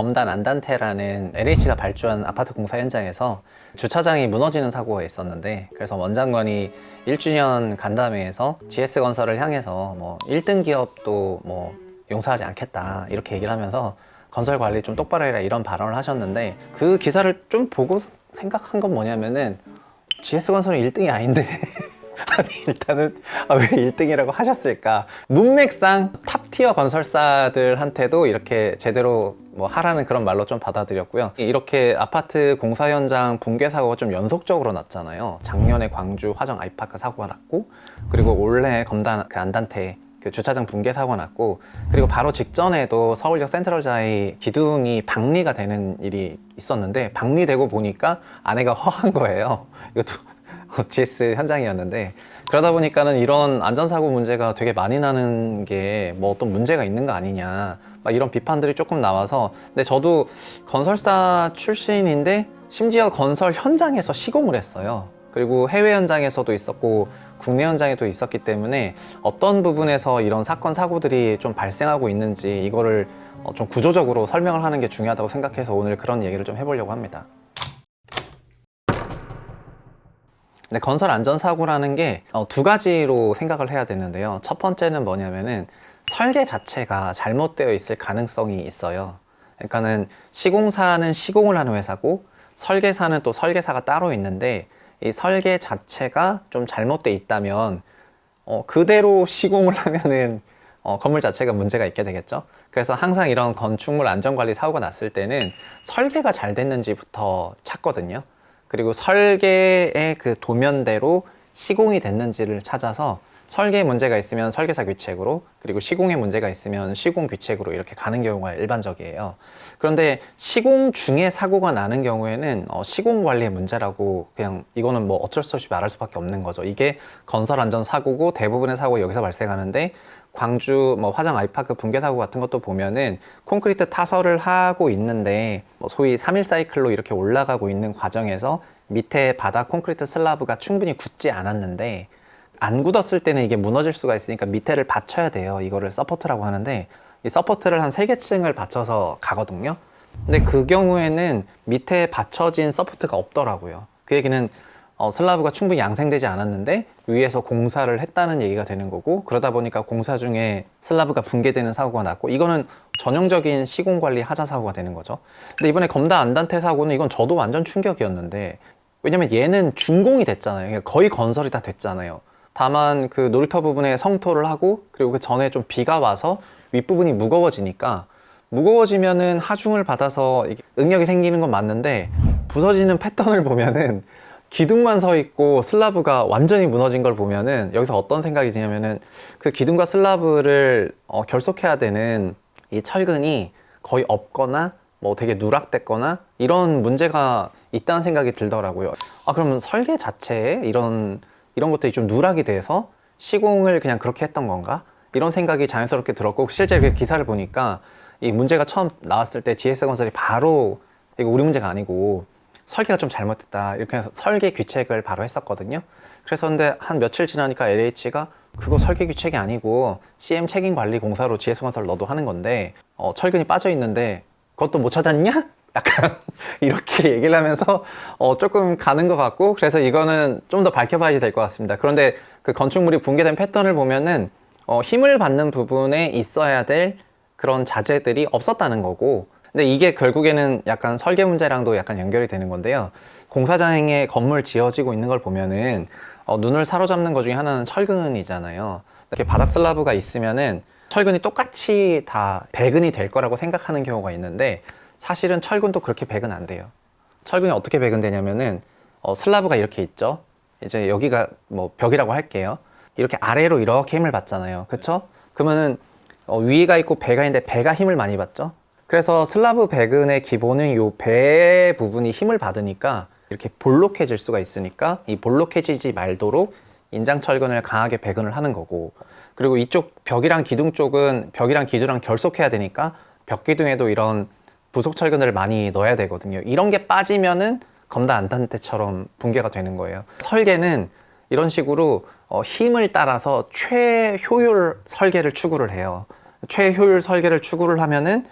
검단 안단테라는 LH가 발주한 아파트 공사 현장에서 주차장이 무너지는 사고가 있었는데 그래서 원장관이 1주년 간담회에서 GS건설을 향해서 뭐 1등 기업도 뭐 용서하지 않겠다 이렇게 얘기를 하면서 건설 관리 좀 똑바로 해라 이런 발언을 하셨는데 그 기사를 좀 보고 생각한 건 뭐냐면은 GS건설은 1등이 아닌데 아니 일단은 아, 왜 1등이라고 하셨을까? 문맥상 탑 티어 건설사들한테도 이렇게 제대로 뭐 하라는 그런 말로 좀 받아들였고요. 이렇게 아파트 공사 현장 붕괴 사고가 좀 연속적으로 났잖아요. 작년에 광주 화정 아이파크 사고가 났고 그리고 올해 검단 그 안단테 그 주차장 붕괴 사고가 났고 그리고 바로 직전에도 서울역 센트럴자이 기둥이 박리가 되는 일이 있었는데 박리되고 보니까 안에가 허한 거예요. 이것도 GS 현장이었는데 그러다 보니까는 이런 안전사고 문제가 되게 많이 나는 게 뭐 어떤 문제가 있는 거 아니냐 막 이런 비판들이 조금 나와서 근데 저도 건설사 출신인데 심지어 건설 현장에서 시공을 했어요. 그리고 해외 현장에서도 있었고 국내 현장에도 있었기 때문에 어떤 부분에서 이런 사건 사고들이 좀 발생하고 있는지 이거를 어, 좀 구조적으로 설명을 하는 게 중요하다고 생각해서 오늘 그런 얘기를 좀 해보려고 합니다. 근데 건설 안전사고라는 게 어, 두 가지로 생각을 해야 되는데요. 첫 번째는 뭐냐면은 설계 자체가 잘못되어 있을 가능성이 있어요. 그러니까는 시공사는 시공을 하는 회사고 설계사는 또 설계사가 따로 있는데 이 설계 자체가 좀 잘못돼 있다면 어, 그대로 시공을 하면은 어, 건물 자체가 문제가 있게 되겠죠. 그래서 항상 이런 건축물 안전관리 사고가 났을 때는 설계가 잘 됐는지부터 찾거든요. 그리고 설계의 그 도면대로 시공이 됐는지를 찾아서 설계에 문제가 있으면 설계사 규칙으로 그리고 시공에 문제가 있으면 시공 규칙으로 이렇게 가는 경우가 일반적이에요. 그런데 시공 중에 사고가 나는 경우에는 어, 시공 관리의 문제라고 그냥 이거는 뭐 어쩔 수 없이 말할 수밖에 없는 거죠. 이게 건설 안전 사고고 대부분의 사고 여기서 발생하는데 광주 뭐 화정 아이파크 붕괴 사고 같은 것도 보면은 콘크리트 타설을 하고 있는데 뭐 소위 3일 사이클로 이렇게 올라가고 있는 과정에서 밑에 바닥 콘크리트 슬라브가 충분히 굳지 않았는데 안 굳었을 때는 이게 무너질 수가 있으니까 밑에를 받쳐야 돼요. 이거를 서포트라고 하는데 이 서포트를 한 세개 층을 받쳐서 가거든요. 근데 그 경우에는 밑에 받쳐진 서포트가 없더라고요. 그 얘기는 어, 슬라브가 충분히 양생되지 않았는데 위에서 공사를 했다는 얘기가 되는 거고 그러다 보니까 공사 중에 슬라브가 붕괴되는 사고가 났고 이거는 전형적인 시공 관리 하자 사고가 되는 거죠. 근데 이번에 검다 안단테 사고는 이건 저도 완전 충격이었는데 왜냐면 얘는 준공이 됐잖아요. 그러니까 거의 건설이 다 됐잖아요. 다만 그 놀이터 부분에 성토를 하고 그리고 그 전에 좀 비가 와서 윗부분이 무거워지니까 무거워지면은 하중을 받아서 응력이 생기는 건 맞는데 부서지는 패턴을 보면은 기둥만 서 있고 슬라브가 완전히 무너진 걸 보면은 여기서 어떤 생각이 드냐면은 그 기둥과 슬라브를 어, 결속해야 되는 이 철근이 거의 없거나 뭐 되게 누락됐거나 이런 문제가 있다는 생각이 들더라고요. 아 그러면 설계 자체에 이런 이런 것들이 좀 누락이 돼서 시공을 그냥 그렇게 했던 건가? 이런 생각이 자연스럽게 들었고 실제 그 기사를 보니까 이 문제가 처음 나왔을 때 GS건설이 바로 이거 우리 문제가 아니고 설계가 좀 잘못됐다 이렇게 해서 설계 규칙을 바로 했었거든요. 그래서 근데 한 며칠 지나니까 LH가 그거 설계 규칙이 아니고 CM 책임 관리 공사로 GS건설 너도 하는 건데 어, 철근이 빠져 있는데 그것도 못 찾았냐? 약간 이렇게 얘기를 하면서 어, 조금 가는 것 같고 그래서 이거는 좀 더 밝혀봐야 될것 같습니다. 그런데 그 건축물이 붕괴된 패턴을 보면은 어, 힘을 받는 부분에 있어야 될 그런 자재들이 없었다는 거고 근데 이게 결국에는 약간 설계 문제랑도 약간 연결이 되는 건데요. 공사장에 건물 지어지고 있는 걸 보면은 어, 눈을 사로잡는 것 중에 하나는 철근이잖아요. 이렇게 바닥 슬라브가 있으면은 철근이 똑같이 다 배근이 될 거라고 생각하는 경우가 있는데 사실은 철근도 그렇게 배근 안 돼요. 철근이 어떻게 배근되냐면은 어, 슬라브가 이렇게 있죠. 이제 여기가 뭐 벽이라고 할게요. 이렇게 아래로 이렇게 힘을 받잖아요. 그쵸? 그러면은 어, 위가 있고 배가 있는데 배가 힘을 많이 받죠. 그래서 슬라브 배근의 기본은 요 배 부분이 힘을 받으니까 이렇게 볼록해질 수가 있으니까 이 볼록해지지 말도록 인장 철근을 강하게 배근을 하는 거고 그리고 이쪽 벽이랑 기둥 쪽은 벽이랑 기둥이랑 결속해야 되니까 벽 기둥에도 이런 부속 철근을 많이 넣어야 되거든요. 이런 게 빠지면은 검다 안단테처럼 붕괴가 되는 거예요. 설계는 이런 식으로 어, 힘을 따라서 최효율 설계를 추구를 해요. 최효율 설계를 추구를 하면은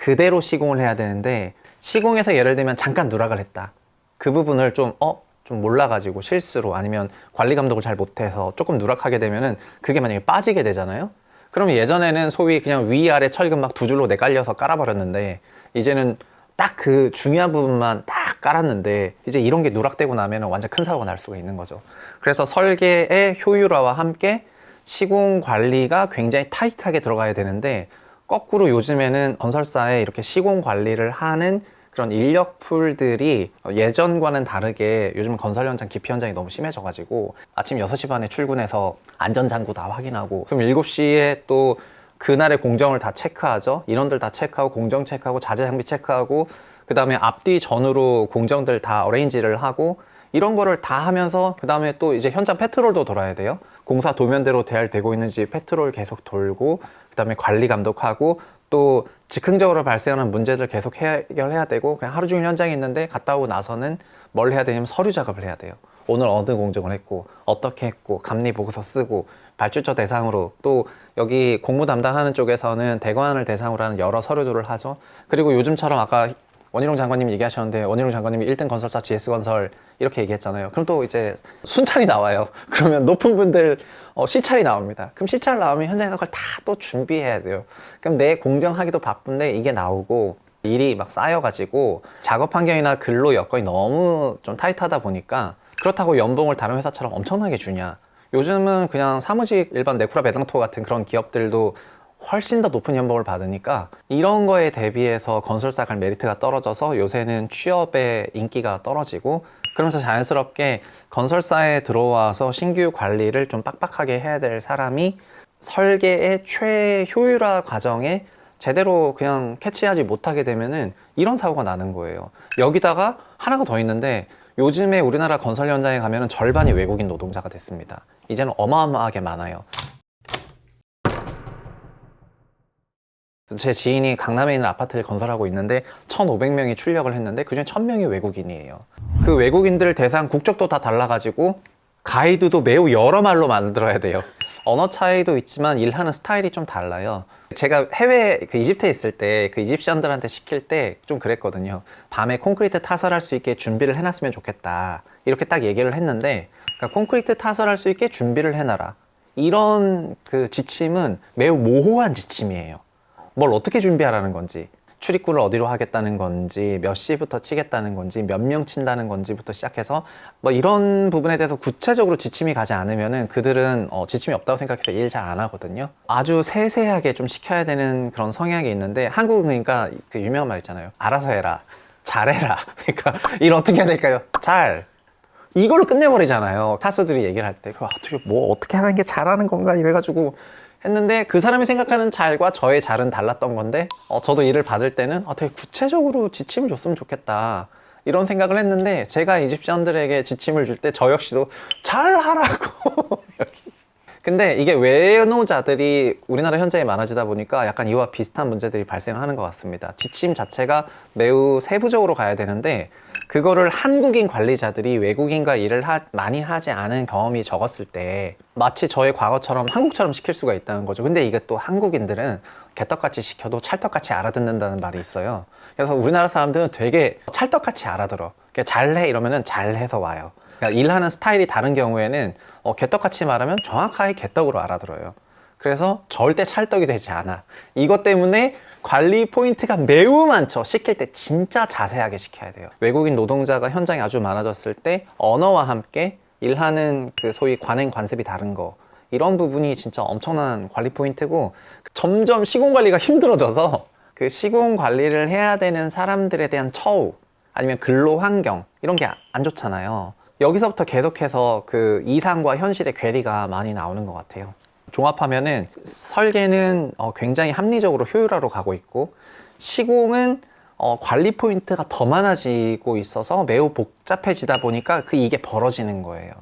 그대로 시공을 해야 되는데 시공에서 예를 들면 잠깐 누락을 했다. 그 부분을 좀 어? 좀 몰라가지고 실수로 아니면 관리 감독을 잘 못해서 조금 누락하게 되면은 그게 만약에 빠지게 되잖아요. 그러면 예전에는 소위 그냥 위아래 철근 막 두 줄로 내깔려서 깔아버렸는데 이제는 딱 그 중요한 부분만 딱 깔았는데 이제 이런 게 누락되고 나면 완전 큰 사고가 날 수가 있는 거죠. 그래서 설계의 효율화와 함께 시공 관리가 굉장히 타이트하게 들어가야 되는데 거꾸로 요즘에는 건설사에 이렇게 시공 관리를 하는 그런 인력풀들이 예전과는 다르게 요즘 건설 현장 기피 현장이 너무 심해져 가지고 아침 6시 반에 출근해서 안전장구 다 확인하고 그럼 7시에 또 그날의 공정을 다 체크하죠. 인원들 다 체크하고 공정 체크하고 자재 장비 체크하고 그 다음에 앞뒤 전후로 공정들 다 어레인지를 하고 이런 거를 다 하면서 그 다음에 또 이제 현장 페트롤도 돌아야 돼요. 공사 도면대로 잘 되고 있는지 페트롤 계속 돌고 그 다음에 관리 감독하고 또 즉흥적으로 발생하는 문제들 계속 해결해야 되고 그냥 하루 종일 현장에 있는데 갔다 오고 나서는 뭘 해야 되냐면 서류 작업을 해야 돼요. 오늘 어느 공정을 했고 어떻게 했고 감리 보고서 쓰고 발주처 대상으로 또 여기 공무 담당하는 쪽에서는 대관을 대상으로 하는 여러 서류들을 하죠. 그리고 요즘처럼 아까 원희룡 장관님이 얘기하셨는데 원희룡 장관님이 1등 건설사 GS건설 이렇게 얘기했잖아요. 그럼 또 이제 순찰이 나와요. 그러면 높은 분들 어, 시찰이 나옵니다. 그럼 시찰 나오면 현장에서 그걸 다 또 준비해야 돼요. 그럼 내 공정하기도 바쁜데 이게 나오고 일이 막 쌓여가지고 작업 환경이나 근로 여건이 너무 좀 타이트하다 보니까 그렇다고 연봉을 다른 회사처럼 엄청나게 주냐. 요즘은 그냥 사무직 일반 네쿠라 배당토 같은 그런 기업들도 훨씬 더 높은 연봉을 받으니까 이런 거에 대비해서 건설사 갈 메리트가 떨어져서 요새는 취업의 인기가 떨어지고 그러면서 자연스럽게 건설사에 들어와서 신규 관리를 좀 빡빡하게 해야 될 사람이 설계의 최효율화 과정에 제대로 그냥 캐치하지 못하게 되면은 이런 사고가 나는 거예요. 여기다가 하나가 더 있는데 요즘에 우리나라 건설 현장에 가면은 절반이 외국인 노동자가 됐습니다. 이제는 어마어마하게 많아요. 제 지인이 강남에 있는 아파트를 건설하고 있는데 1,500명이 출력을 했는데 그중에 1,000명이 외국인이에요. 그 외국인들 대상 국적도 다 달라가지고 가이드도 매우 여러 말로 만들어야 돼요. 언어 차이도 있지만 일하는 스타일이 좀 달라요. 제가 해외 그 이집트에 있을 때 그 이집시언들한테 시킬 때 좀 그랬거든요. 밤에 콘크리트 타설할 수 있게 준비를 해놨으면 좋겠다. 이렇게 딱 얘기를 했는데 그러니까 콘크리트 타설할 수 있게 준비를 해놔라. 이런 그 지침은 매우 모호한 지침이에요. 뭘 어떻게 준비하라는 건지 출입구를 어디로 하겠다는 건지 몇 시부터 치겠다는 건지 몇 명 친다는 건지부터 시작해서 뭐 이런 부분에 대해서 구체적으로 지침이 가지 않으면은 그들은 어, 지침이 없다고 생각해서 일 잘 안 하거든요. 아주 세세하게 좀 시켜야 되는 그런 성향이 있는데 한국은 그러니까 그 유명한 말 있잖아요. 알아서 해라. 잘해라. 그러니까 일 어떻게 해야 될까요? 잘. 이걸로 끝내버리잖아요. 타수들이 얘기를 할 때. 그 어떻게, 뭐, 어떻게 하는 게 잘하는 건가? 이래가지고 했는데 그 사람이 생각하는 잘과 저의 잘은 달랐던 건데, 어, 저도 일을 받을 때는 어, 되게 구체적으로 지침을 줬으면 좋겠다. 이런 생각을 했는데, 제가 이집시언들에게 지침을 줄 때 저 역시도 잘 하라고. 근데 이게 외노자들이 우리나라 현장에 많아지다 보니까 약간 이와 비슷한 문제들이 발생하는 것 같습니다. 지침 자체가 매우 세부적으로 가야 되는데 그거를 한국인 관리자들이 외국인과 일을 하- 많이 하지 않은 경험이 적었을 때 마치 저의 과거처럼 한국처럼 시킬 수가 있다는 거죠. 근데 이게 또 한국인들은 개떡같이 시켜도 찰떡같이 알아듣는다는 말이 있어요. 그래서 우리나라 사람들은 되게 찰떡같이 알아들어. 잘해 이러면은 잘해서 와요. 그러니까 일하는 스타일이 다른 경우에는 어, 개떡같이 말하면 정확하게 개떡으로 알아들어요. 그래서 절대 찰떡이 되지 않아. 이것 때문에 관리 포인트가 매우 많죠. 시킬 때 진짜 자세하게 시켜야 돼요. 외국인 노동자가 현장에 아주 많아졌을 때 언어와 함께 일하는 그 소위 관행 관습이 다른 거. 이런 부분이 진짜 엄청난 관리 포인트고 점점 시공 관리가 힘들어져서 그 시공 관리를 해야 되는 사람들에 대한 처우 아니면 근로 환경 이런 게 안 좋잖아요. 여기서부터 계속해서 그 이상과 현실의 괴리가 많이 나오는 것 같아요. 종합하면은 설계는 어, 굉장히 합리적으로 효율화로 가고 있고 시공은 어, 관리 포인트가 더 많아지고 있어서 매우 복잡해지다 보니까 그 이게 벌어지는 거예요.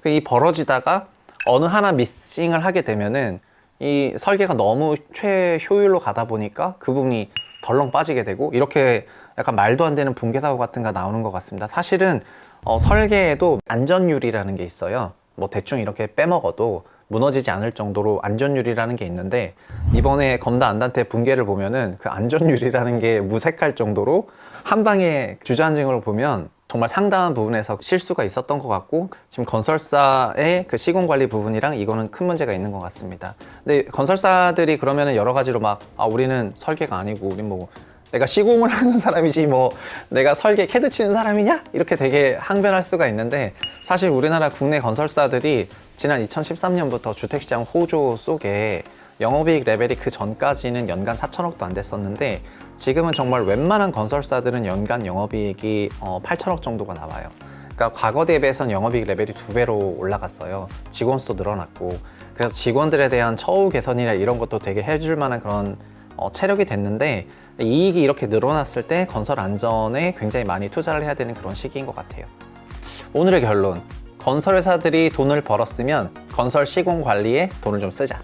그 이 벌어지다가 어느 하나 미싱을 하게 되면은 이 설계가 너무 최효율로 가다 보니까 그 부분이 덜렁 빠지게 되고 이렇게 약간 말도 안 되는 붕괴 사고 같은 거 나오는 것 같습니다. 사실은 어, 설계에도 안전율이라는 게 있어요. 뭐 대충 이렇게 빼먹어도 무너지지 않을 정도로 안전율이라는 게 있는데 이번에 건다 안단테 붕괴를 보면은 그 안전율이라는 게 무색할 정도로 한 방에 주저앉은 걸 보면 정말 상당한 부분에서 실수가 있었던 것 같고 지금 건설사의 그 시공 관리 부분이랑 이거는 큰 문제가 있는 것 같습니다. 근데 건설사들이 그러면은 여러 가지로 막 아, 우리는 설계가 아니고 우리 뭐 내가 시공을 하는 사람이지 뭐 내가 설계 캐드 치는 사람이냐 이렇게 되게 항변할 수가 있는데 사실 우리나라 국내 건설사들이 지난 2013년부터 주택시장 호조 속에 영업이익 레벨이 그 전까지는 연간 4천억도 안 됐었는데 지금은 정말 웬만한 건설사들은 연간 영업이익이 어, 8천억 정도가 나와요. 그러니까 과거 대비해서는 영업이익 레벨이 두 배로 올라갔어요. 직원 수도 늘어났고 그래서 직원들에 대한 처우 개선이나 이런 것도 되게 해줄 만한 그런 어, 체력이 됐는데 이익이 이렇게 늘어났을 때 건설 안전에 굉장히 많이 투자를 해야 되는 그런 시기인 것 같아요. 오늘의 결론. 건설회사들이 돈을 벌었으면 건설 시공 관리에 돈을 좀 쓰자.